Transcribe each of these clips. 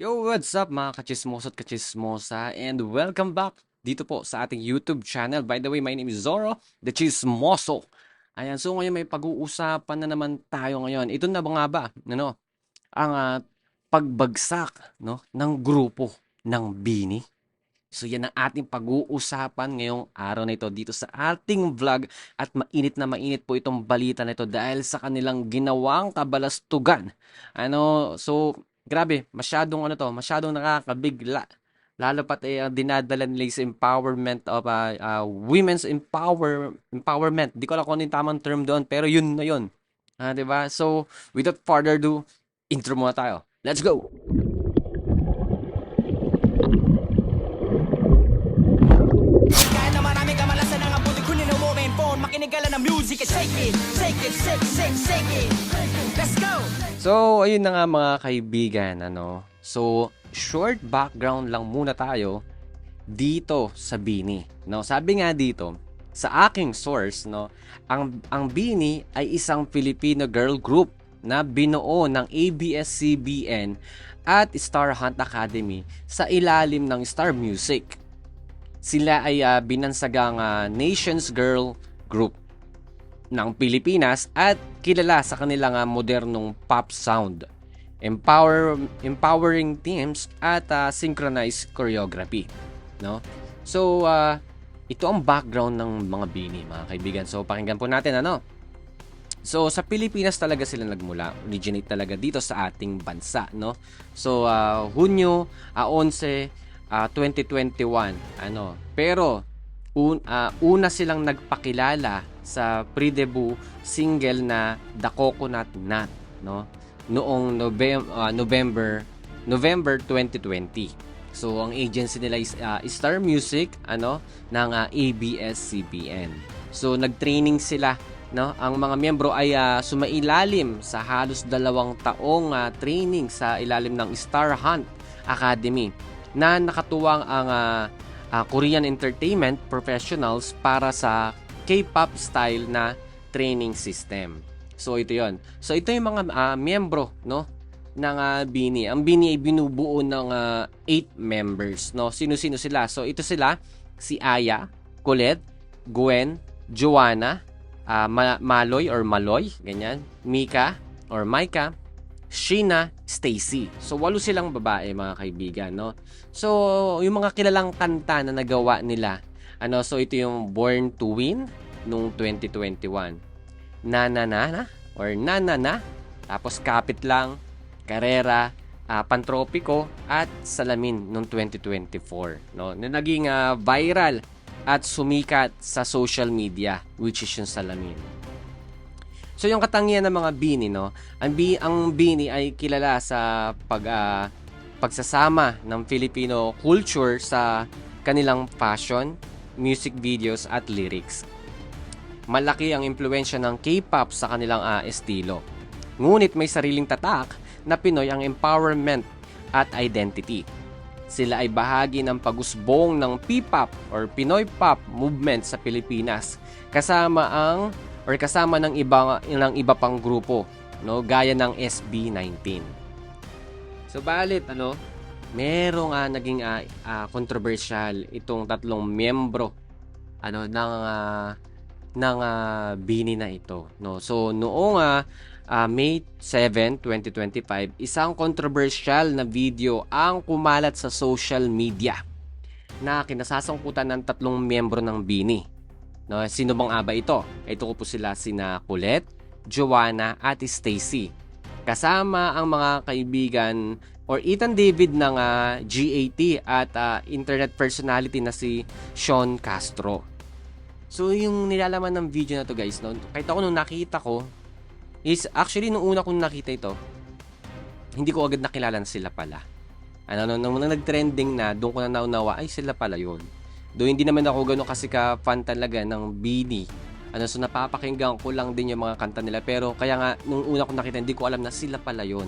Yo, what's up mga kachismoso at kachismosa and welcome back dito po sa ating YouTube channel. By the way, my name is Zoro, the Chismoso. Ayan, so ngayon may pag-uusapan na naman tayo ngayon. Ito na ba nga ba, ano, ang ah, pagbagsak no, ng grupo ng Bini. So yan ang ating pag-uusapan ngayong araw na ito dito sa ating vlog at mainit na mainit po itong balita na ito dahil sa kanilang ginawang kabalastugan. Ano, so grabe, masyadong ano to, masyadong nakakabigla. Lalo pat eh, ang dinadala nila sa empowerment of uh, uh, women's empower empowerment. Di ko alam kung ano tamang term doon, pero yun na yun. Ah, 'di ba? So, without further ado, intro muna tayo. Let's go. Makinig ng music and shake it Shake it, shake, shake, shake it Let's go! So, ayun na nga mga kaibigan, ano. So, short background lang muna tayo dito sa Bini, no. Sabi nga dito, sa aking source, no, ang ang Bini ay isang Filipino girl group na binuo ng ABS-CBN at Star Hunt Academy sa ilalim ng Star Music. Sila ay ah, binansagang ah, Nations Girl Group ng Pilipinas at kilala sa kanilang ah, modernong pop sound, empower empowering teams at ah, synchronized choreography, no? So ah, ito ang background ng mga Bini, mga kaibigan. So pakinggan po natin ano. So sa Pilipinas talaga sila nagmula, originate talaga dito sa ating bansa, no? So ah, Hunyo ah, 11 ah, 2021, ano. Pero un, ah, una silang nagpakilala sa pre-debut single na The Coconut Nut, no? Noong November November November 2020. So ang agency nila is ah, Star Music, ano, ng ah, ABS-CBN. So nag-training sila no ang mga miyembro ay ah, sumailalim sa halos dalawang taong ah, training sa ilalim ng Star Hunt Academy na nakatuwang ang ah, ah, Korean entertainment professionals para sa K-pop style na training system. So ito 'yon. So ito yung mga ah, miyembro no ng ah, BINI. Ang BINI ay binubuo ng 8 members no. Sino-sino sila? So ito sila si Aya, Colette, Gwen, Joanna, ah, Ma- Maloy or Maloy, ganyan, Mika or Micah, Sheena, Stacy. So walo silang babae mga kaibigan, no. So yung mga kilalang kanta na nagawa nila, ano, so ito yung Born to Win nung 2021. Na na na or na na tapos Kapit lang, Karera, ah, Pantropiko at Salamin nung 2024, no. Na naging ah, viral at sumikat sa social media which is yung salamin. So yung katangian ng mga bini no, ang bi ang bini ay kilala sa pag ah, pagsasama ng Filipino culture sa kanilang fashion, music videos at lyrics. Malaki ang impluensya ng K-pop sa kanilang ah, estilo. Ngunit may sariling tatak na Pinoy ang empowerment at identity. Sila ay bahagi ng pagusbong ng P-pop or Pinoy pop movement sa Pilipinas kasama ang or kasama ng iba ng iba pang grupo no gaya ng SB19. So balit ano, merong ah, naging ah, ah, controversial itong tatlong miyembro ano ng ah, ng ah, bini na ito no. So noong ah, ah, May 7, 2025, isang controversial na video ang kumalat sa social media na kinasasangkutan ng tatlong miyembro ng Bini. No, sino bang aba ito? Ito ko po sila sina Colette, Joanna at Stacy. Kasama ang mga kaibigan or Ethan David ng ah, GAT at ah, internet personality na si Sean Castro. So yung nilalaman ng video na to guys, no, kahit ako nung nakita ko, is actually nung una kong nakita ito, hindi ko agad nakilala na sila pala. Ano, nung, nung, nung nag-trending na, doon ko na naunawa, ay sila pala yun. Doon hindi naman ako gano'n kasi ka-fan talaga ng BD. Ano, so napapakinggan ko lang din yung mga kanta nila. Pero kaya nga, nung una ko nakita, hindi ko alam na sila pala yun.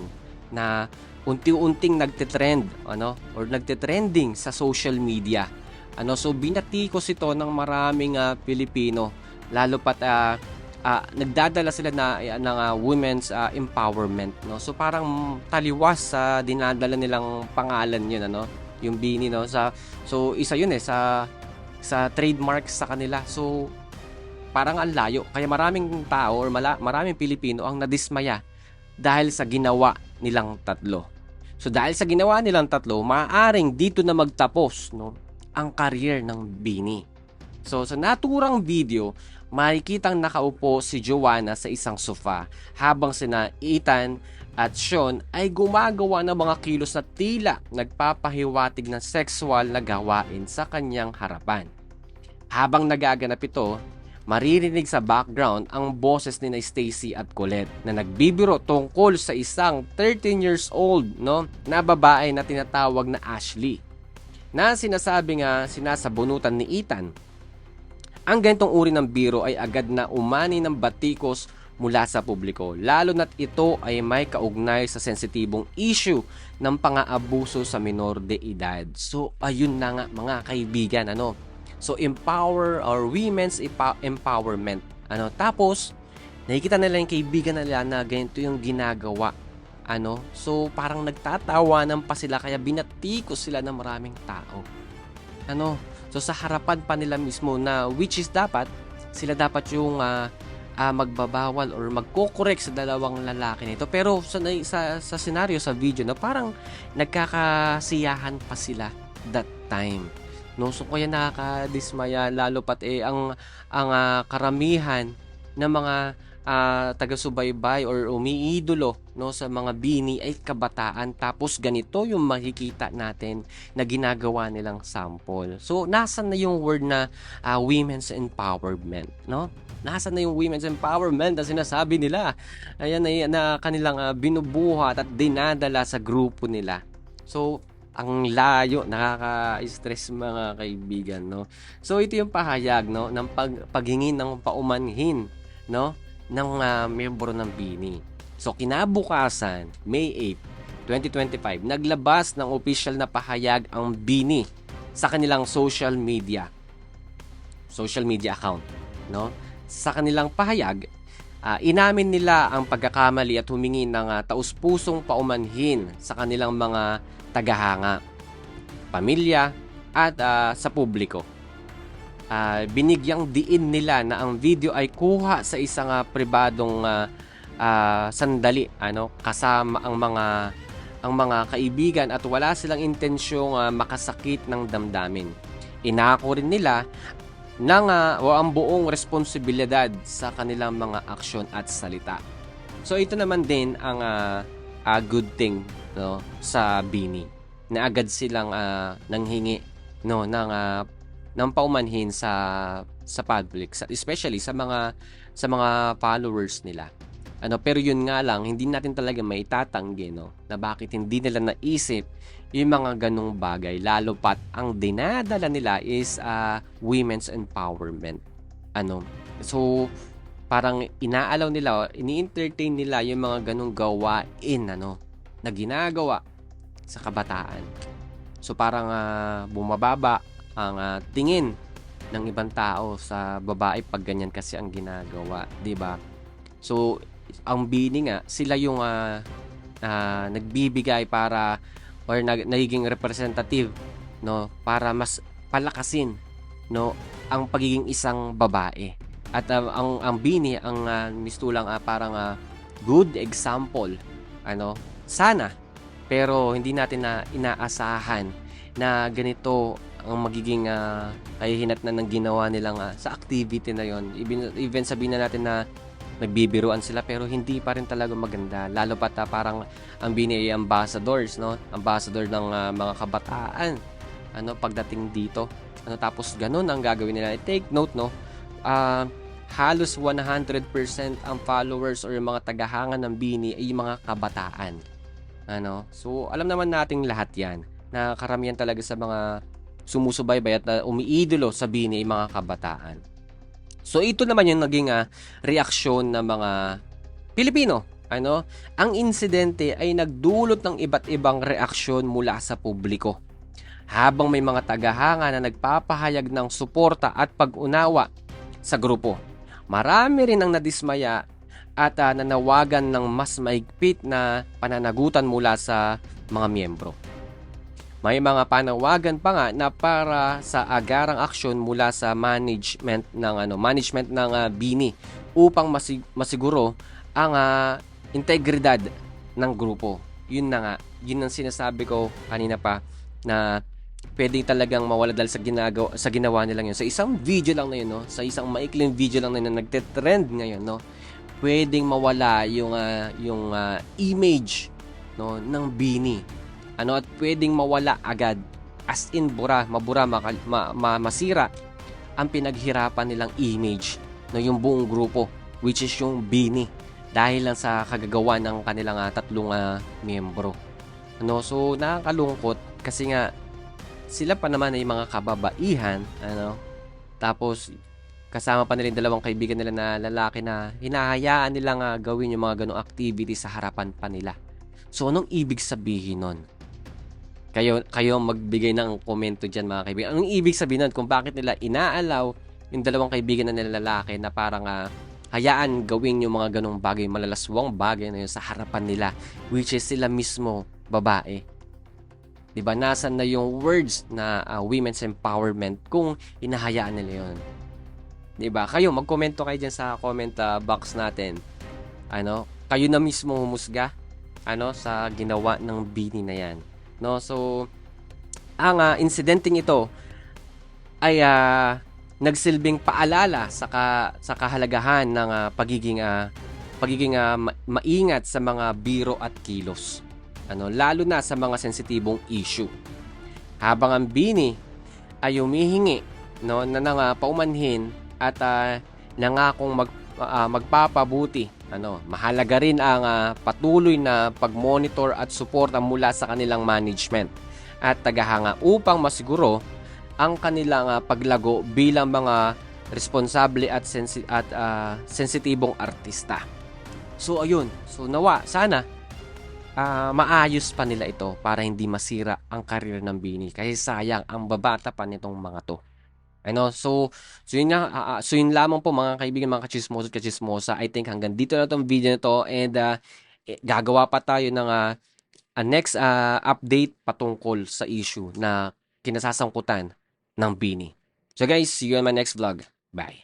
Na unti-unting nagte-trend, ano, or nagte-trending sa social media. Ano, so binatikos ito ng maraming ah, Pilipino. Lalo pat ah, ah, nagdadala sila na ah, ng ah, women's ah, empowerment no so parang taliwas sa dinadala nilang pangalan yun ano yung bini no sa so isa yun eh sa sa trademark sa kanila so parang ang layo kaya maraming tao or mala, maraming Pilipino ang nadismaya dahil sa ginawa nilang tatlo so dahil sa ginawa nilang tatlo maaaring dito na magtapos no ang career ng bini so sa naturang video makikitang nakaupo si Joanna sa isang sofa habang sina Ethan at Sean ay gumagawa ng mga kilos na tila nagpapahiwatig ng sexual na gawain sa kanyang harapan. Habang nagaganap ito, maririnig sa background ang boses ni Stacy at Colette na nagbibiro tungkol sa isang 13 years old no, na babae na tinatawag na Ashley na sinasabi nga sinasabunutan ni Ethan ang ganitong uri ng biro ay agad na umani ng batikos mula sa publiko, lalo na't ito ay may kaugnay sa sensitibong issue ng pang-aabuso sa minor de edad. So, ayun na nga mga kaibigan, ano? So, empower or women's empowerment. Ano? Tapos, nakikita nila yung kaibigan nila na ganito yung ginagawa. Ano? So, parang nagtatawanan pa sila kaya binatikos sila ng maraming tao. Ano? So sa harapan pa nila mismo na which is dapat sila dapat yung ah, ah, magbabawal or magko-correct sa dalawang lalaki nito. Pero sa sa sa scenario sa video na parang nagkakasiyahan pa sila that time. No, so kaya nakakadismaya lalo pat eh ang ang ah, karamihan ng mga ah, taga-subaybay or umiidolo no sa mga bini ay kabataan tapos ganito yung makikita natin na ginagawa nilang sample. So nasan na yung word na ah, women's empowerment, no? Nasaan na yung women's empowerment na sinasabi nila? Ayan na, na kanilang ah, binubuhat at dinadala sa grupo nila. So ang layo, nakaka-stress mga kaibigan, no? So ito yung pahayag, no, ng pag, paghingi ng paumanhin, no, ng ah, miyembro ng BINI. So kinabukasan, May 8, 2025, naglabas ng official na pahayag ang BINI sa kanilang social media social media account, no? Sa kanilang pahayag, ah, inamin nila ang pagkakamali at humingi ng ah, taus-pusong paumanhin sa kanilang mga tagahanga, pamilya at ah, sa publiko. Ah, binigyang diin nila na ang video ay kuha sa isang ah, pribadong ah, ah, sandali ano kasama ang mga ang mga kaibigan at wala silang intensyong ah, makasakit ng damdamin. Inako rin nila ng ah, o ang buong responsibilidad sa kanilang mga aksyon at salita. So ito naman din ang ah, ah, good thing no sa Bini na agad silang ah, nanghingi no ng ah, ng paumanhin sa sa public especially sa mga sa mga followers nila. Ano pero yun nga lang hindi natin talaga maitatanggi no na bakit hindi nila naisip yung mga ganong bagay lalo pat ang dinadala nila is ah, women's empowerment. Ano? So parang inaalaw nila, ini-entertain nila yung mga ganong gawain ano na ginagawa sa kabataan. So parang ah, bumababa ang ah, tingin ng ibang tao sa babae pag ganyan kasi ang ginagawa, 'di ba? So ang bini nga sila yung ah, ah, nagbibigay para or nag, nagiging representative no para mas palakasin no ang pagiging isang babae. At ah, ang ang bini ang uh, mistulang ah, parang ah, good example ano sana pero hindi natin na inaasahan na ganito ang magiging uh, kahihinat na ng ginawa nilang ah, sa activity na yon even, even sabihin na natin na nagbibiruan sila pero hindi pa rin talaga maganda. Lalo pat ah, parang ang bini ay ambassadors no? Ambassador ng ah, mga kabataan. Ano pagdating dito. Ano tapos ganun ang gagawin nila. Take note no? Ah halos 100% ang followers or yung mga tagahanga ng bini ay mga kabataan. Ano? So alam naman nating lahat yan na karamihan talaga sa mga sumusubaybay at uh, umiidolo sa bini ay mga kabataan So ito naman yung naging ah, reaksyon ng mga Pilipino. Ano? Ang insidente ay nagdulot ng iba't ibang reaksyon mula sa publiko. Habang may mga tagahanga na nagpapahayag ng suporta at pag-unawa sa grupo. marami rin ang nadismaya at ah, nanawagan ng mas maigpit na pananagutan mula sa mga miyembro. May mga panawagan pa nga na para sa agarang aksyon mula sa management ng ano, management ng ah, Bini upang masig- masiguro ang ah, integridad ng grupo. Yun na nga, yun ang sinasabi ko kanina pa na pwedeng talagang mawala dahil sa ginagawa sa ginawa nila yun. Sa isang video lang na yun, no? Sa isang maikling video lang na yun na nagte-trend ngayon, no? Pwedeng mawala yung ah, yung ah, image no ng Bini. Ano at pwedeng mawala agad as in bura, mabura, makal- ma, ma- masira ang pinaghirapan nilang image no yung buong grupo which is yung Bini dahil lang sa kagagawa ng kanilang ah, tatlong ah, miyembro. Ano, so nakakalungkot kasi nga sila pa naman ay mga kababaihan, ano. Tapos kasama pa nila yung dalawang kaibigan nila na lalaki na hinahayaan nilang ah, gawin yung mga ganong activity sa harapan pa nila. So anong ibig sabihin nun? Kayo kayo magbigay ng komento diyan mga kaibigan. Anong ibig sabihin nun kung bakit nila inaalaw yung dalawang kaibigan na nila lalaki na parang ah, hayaan gawin yung mga ganong bagay, malalaswang bagay na yun sa harapan nila which is sila mismo babae. 'Di ba? Nasaan na yung words na ah, women's empowerment kung hinahayaan nila 'yon. 'Di ba? Kayo magkomento kayo diyan sa comment ah, box natin. Ano? Kayo na mismo humusga ano sa ginawa ng bini na 'yan. No? So ang ah, incidenting ito ay ah, nagsilbing paalala sa ka, sa kahalagahan ng ah, pagiging ah, pagiging ma- maingat sa mga biro at kilos. Ano, lalo na sa mga sensitibong issue. Habang ang bini ay humihingi no na nang paumanhin at ah, nangakong mag ah, magpapabuti. Ano, mahalaga rin ang ah, patuloy na pagmonitor at suporta mula sa kanilang management at tagahanga upang masiguro ang kanilang ah, paglago bilang mga responsable at sensi- at ah, sensitibong artista. So ayun, so nawa sana ah, maayos pa nila ito para hindi masira ang karir ng Bini kasi sayang ang babata pa nitong mga to. Ano, so so yun, nga, ah, ah, so yun lamang po mga kaibigan, mga kachismoso at kachismosa. I think hanggang dito na tong video na to and eh, gagawa pa tayo ng ah, a next ah, update patungkol sa issue na kinasasangkutan ng Bini. So guys, see you on my next vlog. Bye.